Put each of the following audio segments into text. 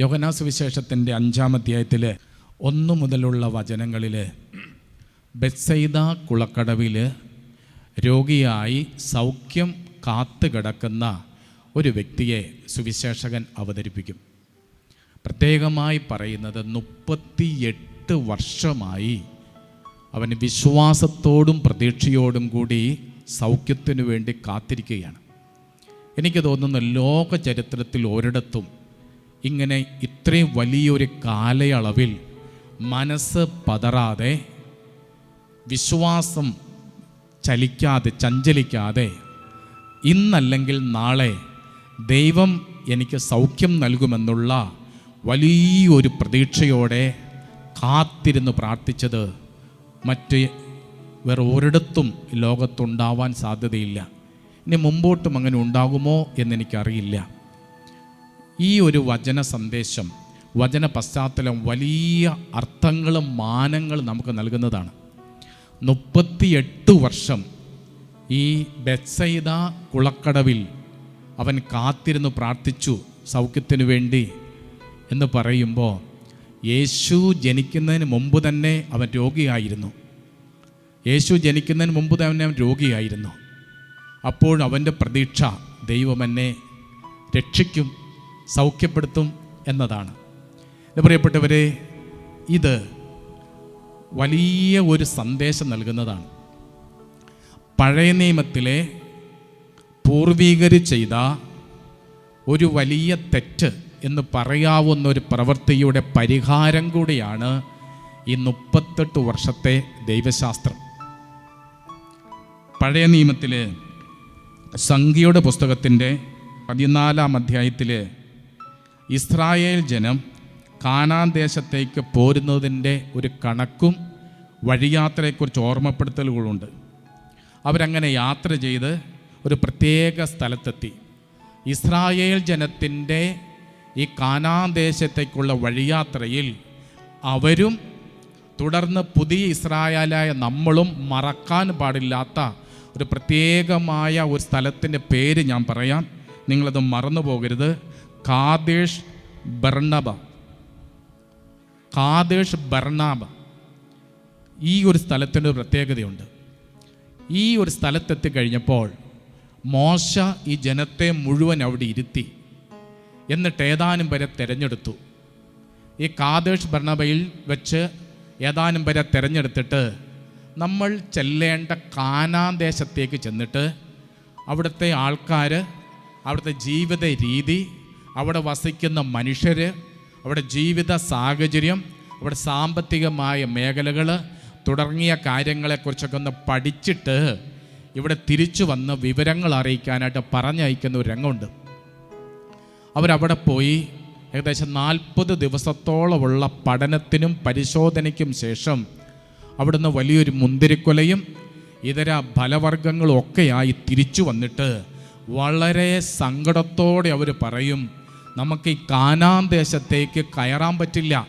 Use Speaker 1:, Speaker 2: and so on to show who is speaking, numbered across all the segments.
Speaker 1: യോഹനാ വിശേഷത്തിന്റെ അഞ്ചാം അധ്യായത്തിൽ ഒന്നു മുതലുള്ള വചനങ്ങളിൽ ബെത്സൈദ കുളക്കടവിൽ രോഗിയായി സൗഖ്യം കാത്തു കിടക്കുന്ന ഒരു വ്യക്തിയെ സുവിശേഷകൻ അവതരിപ്പിക്കും. പ്രത്യേകമായി പറയുന്നത് മുപ്പത്തിയെട്ട് വർഷമായി അവൻ വിശ്വാസത്തോടും പ്രതീക്ഷയോടും കൂടി സൗഖ്യത്തിനു വേണ്ടി കാത്തിരിക്കുകയാണ്. എനിക്ക് തോന്നുന്നു ലോക ചരിത്രത്തിൽ ഒരിടത്തും ഇങ്ങനെ ഇത്രയും വലിയൊരു കാലയളവിൽ മനസ്സ് പതറാതെ വിശ്വാസം ചലിക്കാതെ ചഞ്ചലിക്കാതെ ഇന്നല്ലെങ്കിൽ നാളെ ദൈവം എനിക്ക് സൗഖ്യം നൽകുമെന്നുള്ള വലിയൊരു പ്രതീക്ഷയോടെ കാത്തിരുന്ന് പ്രാർത്ഥിച്ചത് മറ്റ് വേറെ ഒരിടത്തും ലോകത്തുണ്ടാവാൻ സാധ്യതയില്ല. ഇനി മുമ്പോട്ടും അങ്ങനെ ഉണ്ടാകുമോ എന്നെനിക്കറിയില്ല. ഈ ഒരു വചന സന്ദേശം വചന പശ്ചാത്തലം വലിയ അർത്ഥങ്ങളും മാനങ്ങളും നമുക്ക് നൽകുന്നതാണ്. മുപ്പത്തിയെട്ട് വർഷം ഈ ബെത്സൈദ കുളക്കടവിൽ അവൻ കാത്തിരുന്നു പ്രാർത്ഥിച്ചു സൗഖ്യത്തിനു വേണ്ടി എന്ന് പറയുമ്പോൾ യേശു ജനിക്കുന്നതിന് മുമ്പ് തന്നെ അവൻ രോഗിയായിരുന്നു. യേശു ജനിക്കുന്നതിന് മുമ്പ് തന്നെ അവൻ രോഗിയായിരുന്നു. അപ്പോൾ അവന്റെ പ്രതീക്ഷ ദൈവം എന്നെ രക്ഷിക്കും. സൗഖ്യപ്പെടുത്തും എന്നതാണ്. എന്റെ പ്രിയപ്പെട്ടവരെ ഇത് വലിയ ഒരു സന്ദേശം നൽകുന്നതാണ്. പഴയ നിയമത്തിലെ പൂർവീകർ ചെയ്ത ഒരു വലിയ തെറ്റ് എന്ന് പറയാവുന്ന ഒരു പ്രവൃത്തിയുടെ പരിഹാരം കൂടിയാണ് ഈ മുപ്പത്തെട്ട് വർഷത്തെ ദൈവശാസ്ത്രം. പഴയ നിയമത്തിലെ സംഖ്യയുടെ പുസ്തകത്തിന്റെ പതിനാലാം അധ്യായത്തിൽ ഇസ്രായേൽ ജനം കാനാൻ ദേശത്തേക്ക് പോരുന്നതിന്റെ ഒരു കണക്കും വഴിയാത്രയെക്കുറിച്ച് ഓർമ്മപ്പെടുത്തലുകളുണ്ട്. അവരങ്ങനെ യാത്ര ചെയ്ത് ഒരു പ്രത്യേക സ്ഥലത്തെത്തി. ഇസ്രായേൽ ജനത്തിന്റെ ഈ കാനാൻ ദേശത്തേക്കുള്ള വഴിയാത്രയിൽ അവരും തുടർന്ന് പുതിയ ഇസ്രായേലായ നമ്മളും മറക്കാൻ പാടില്ലാത്ത ഒരു പ്രത്യേകമായ ഒരു സ്ഥലത്തിന്റെ പേര് ഞാൻ പറയാം. നിങ്ങളത് മറന്നു പോകരുത് കാദേശ് ബർണബ. കാദേശ് ബർണാബ. ഈ ഒരു സ്ഥലത്തിന്റെ ഒരു പ്രത്യേകതയുണ്ട്. ഈ ഒരു സ്ഥലത്തെത്തി കഴിഞ്ഞപ്പോൾ മോശ ഈ ജനത്തെ മുഴുവൻ അവിടെ ഇരുത്തി. എന്നിട്ട് ഏതാനും വരെ തിരഞ്ഞെടുത്തു. ഈ കാദേശ് ഭരണബയിൽ വെച്ച് ഏതാനും വരെ തിരഞ്ഞെടുത്തിട്ട് നമ്മൾ ചെല്ലേണ്ട കാനാൻ ദേശത്തേക്ക് ചെന്നിട്ട് അവിടുത്തെ ആൾക്കാർ അവിടുത്തെ ജീവിത രീതി അവിടെ വസിക്കുന്ന മനുഷ്യർ അവിടെ ജീവിത സാഹചര്യം അവിടെ സാമ്പത്തികമായ മേഖലകൾ തുടങ്ങിയ കാര്യങ്ങളെക്കുറിച്ചൊക്കെ ഒന്ന് പഠിച്ചിട്ട് ഇവിടെ തിരിച്ചു വന്ന് വിവരങ്ങൾ അറിയിക്കാനായിട്ട് പറഞ്ഞയക്കുന്ന ഒരു രംഗമുണ്ട്. അവരവിടെ പോയി ഏകദേശം നാൽപ്പത് ദിവസത്തോളമുള്ള പഠനത്തിനും പരിശോധനയ്ക്കും ശേഷം അവിടുന്ന് വലിയൊരു മുന്തിരിക്കൊലയും ഇതര ഫലവർഗങ്ങളും ഒക്കെയായി തിരിച്ചു വന്നിട്ട് വളരെ സങ്കടത്തോടെ അവർ പറയും നമുക്ക് ഈ കാനാൻ ദേശത്തേക്ക് കയറാൻ പറ്റില്ല.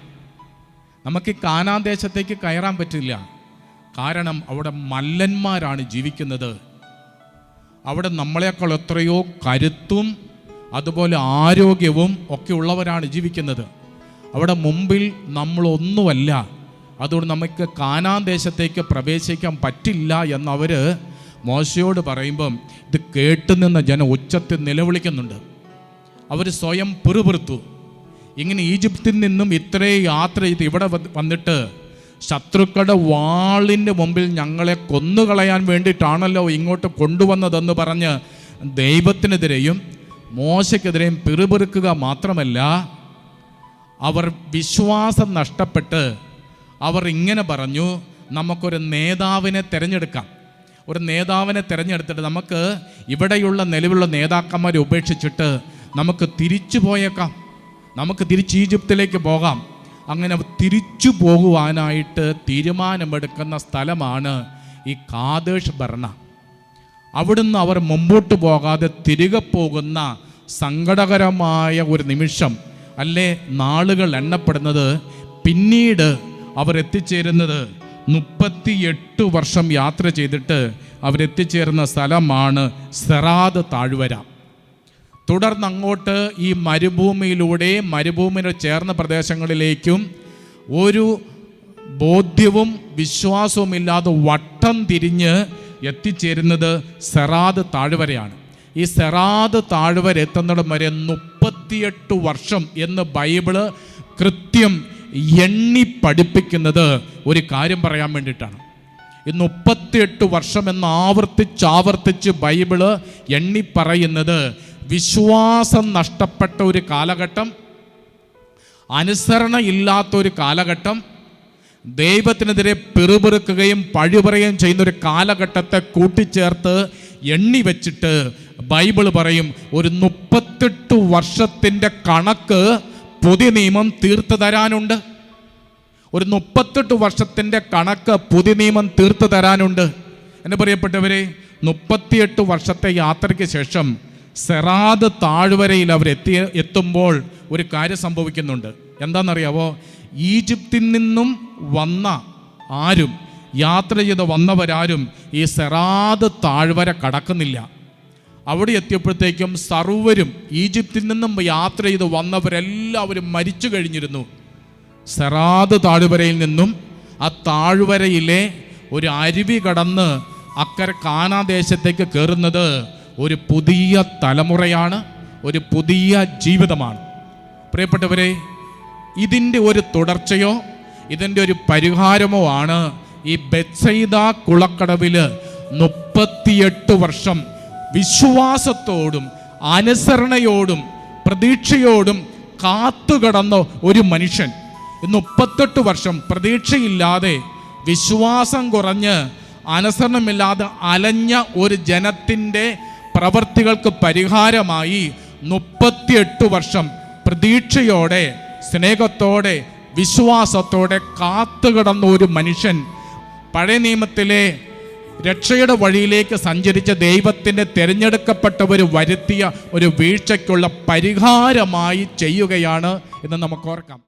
Speaker 1: നമുക്ക് ഈ കാനാൻ ദേശത്തേക്ക് കയറാൻ പറ്റില്ല. കാരണം അവിടെ മല്ലന്മാരാണ് ജീവിക്കുന്നത്. അവിടെ നമ്മളെക്കാൾ എത്രയോ കരുത്തും അതുപോലെ ആരോഗ്യവും ഒക്കെ ഉള്ളവരാണ് ജീവിക്കുന്നത്. അവിടെ മുമ്പിൽ നമ്മളൊന്നുമല്ല. അതുകൊണ്ട് നമുക്ക് കാനാൻ ദേശത്തേക്ക് പ്രവേശിക്കാൻ പറ്റില്ല എന്നവർ മോശയോട് പറയുമ്പം ഇത് കേട്ടുനിന്ന ജനം ഉച്ചത്തിൽ നിലവിളിക്കുന്നുണ്ട്. അവർ സ്വയം പിറുപിറുത്തു. ഇങ്ങനെ ഈജിപ്തിൽ നിന്നും ഇത്രയും യാത്ര ചെയ്ത് ഇവിടെ വന്നിട്ട് ശത്രുക്കളുടെ വാളിന്റെ മുമ്പിൽ ഞങ്ങളെ കൊന്നുകളയാൻ വേണ്ടിയിട്ടാണല്ലോ ഇങ്ങോട്ട് കൊണ്ടുവന്നതെന്ന് പറഞ്ഞ് ദൈവത്തിനെതിരെയും മോശയ്ക്കെതിരെയും പിറുപിറുക്കുക മാത്രമല്ല അവർ വിശ്വാസം നഷ്ടപ്പെട്ട് അവർ ഇങ്ങനെ പറഞ്ഞു നമുക്കൊരു നേതാവിനെ തിരഞ്ഞെടുക്കാം. ഒരു നേതാവിനെ തിരഞ്ഞെടുത്തിട്ട് നമുക്ക് ഇവിടെയുള്ള നിലവിലുള്ള നേതാക്കന്മാരെ ഉപേക്ഷിച്ചിട്ട് നമുക്ക് തിരിച്ചു പോയേക്കാം. നമുക്ക് തിരിച്ച് ഈജിപ്തിലേക്ക് പോകാം. അങ്ങനെ തിരിച്ചു പോകുവാനായിട്ട് തീരുമാനമെടുക്കുന്ന സ്ഥലമാണ് ഈ കാതേഷ് ഭരണ അവിടുന്ന് അവർ മുമ്പോട്ട് പോകാതെ തിരികെ പോകുന്ന സങ്കടകരമായ ഒരു നിമിഷം. അല്ലേ? നാളുകൾ എണ്ണപ്പെടുന്നത്. പിന്നീട് അവർ എത്തിച്ചേരുന്നത് മുപ്പത്തി എട്ട് വർഷം യാത്ര ചെയ്തിട്ട് അവരെത്തിച്ചേരുന്ന സ്ഥലമാണ് സെറാദ് താഴ്വര. തുടർന്ന് അങ്ങോട്ട് ഈ മരുഭൂമിയിലൂടെ മരുഭൂമിയുടെ ചേർന്ന പ്രദേശങ്ങളിലേക്കും ഒരു ബോധ്യവും വിശ്വാസവും ഇല്ലാതെ വട്ടം തിരിഞ്ഞ് എത്തിച്ചേരുന്നത് സെറാദ് താഴ്വരയാണ്. ഈ സെറാദ് താഴ്വര എത്തുന്നിടം വരെ മുപ്പത്തിയെട്ട് വർഷം എന്ന് ബൈബിൾ കൃത്യം എണ്ണി പഠിപ്പിക്കുന്നത് ഒരു കാര്യം പറയാൻ വേണ്ടിയിട്ടാണ്. ഈ മുപ്പത്തിയെട്ട് വർഷം എന്ന് ആവർത്തിച്ച് ആവർത്തിച്ച് ബൈബിൾ എണ്ണി പറയുന്നത് വിശ്വാസം നഷ്ടപ്പെട്ട ഒരു കാലഘട്ടം അനുസരണ ഇല്ലാത്ത ഒരു കാലഘട്ടം ദൈവത്തിനെതിരെ പിറുപിറുക്കുകയും പഴിപറയുകയും ചെയ്യുന്ന ഒരു കാലഘട്ടത്തെ കൂട്ടിച്ചേർത്ത് എണ്ണി വെച്ചിട്ട് ബൈബിൾ പറയും ഒരു മുപ്പത്തെട്ട് വർഷത്തിന്റെ കണക്ക് പുതിയ നിയമം തീർത്തു തരാനുണ്ട്. ഒരു മുപ്പത്തെട്ട് വർഷത്തിന്റെ കണക്ക് പുതിയ നിയമം തീർത്തു തരാനുണ്ട്. എന്നെ പറയപ്പെട്ടവരെ മുപ്പത്തിയെട്ട് വർഷത്തെ യാത്രയ്ക്ക് ശേഷം സെറാദ് താഴ്വരയിൽ അവർ എത്തി എത്തുമ്പോൾ ഒരു കാര്യം സംഭവിക്കുന്നുണ്ട്. എന്താണെന്നറിയാവോ? ഈജിപ്തിൽ നിന്നും വന്ന ആരും യാത്ര ചെയ്ത് വന്നവരാരും ഈ സെറാദ് താഴ്വര കടക്കുന്നില്ല. അവിടെ എത്തിയപ്പോഴത്തേക്കും സർവരും ഈജിപ്തിൽ നിന്നും യാത്ര ചെയ്ത് വന്നവരെല്ലാവരും മരിച്ചു കഴിഞ്ഞിരുന്നു. സെറാദ് താഴ്വരയിൽ നിന്നും ആ താഴ്വരയിലെ ഒരു അരുവി കടന്ന് അക്കരെ കാനാദേശത്തേക്ക് കയറുന്നത് ഒരു പുതിയ തലമുറയാണ് ഒരു പുതിയ ജീവിതമാണ്. പ്രിയപ്പെട്ടവരെ ഇതിന്റെ ഒരു തുടർച്ചയോ ഇതിന്റെ ഒരു പരിഹാരമോ ആണ് ഈ ബെത്സൈദ കുളക്കടവിൽ മുപ്പത്തിയെട്ട് വർഷം വിശ്വാസത്തോടും അനുസരണയോടും പ്രതീക്ഷയോടും കാത്തുകടന്ന ഒരു മനുഷ്യൻ. മുപ്പത്തെട്ട് വർഷം പ്രതീക്ഷയില്ലാതെ വിശ്വാസം കുറഞ്ഞ് അനുസരണമില്ലാതെ അലഞ്ഞ ഒരു ജനത്തിന്റെ പ്രവർത്തികൾക്ക് പരിഹാരമായി മുപ്പത്തിയെട്ട് വർഷം പ്രതീക്ഷയോടെ സ്നേഹത്തോടെ വിശ്വാസത്തോടെ കാത്തുകിടന്ന ഒരു മനുഷ്യൻ പഴയ നിയമത്തിലെ രക്ഷയുടെ വഴിയിലേക്ക് സഞ്ചരിച്ച ദൈവത്തിന്റെ തിരഞ്ഞെടുക്കപ്പെട്ടവർ വരുത്തിയ ഒരു വീഴ്ചയ്ക്കുള്ള പരിഹാരമായി ചെയ്യുകയാണ് എന്ന് നമുക്ക് ഓർക്കാം.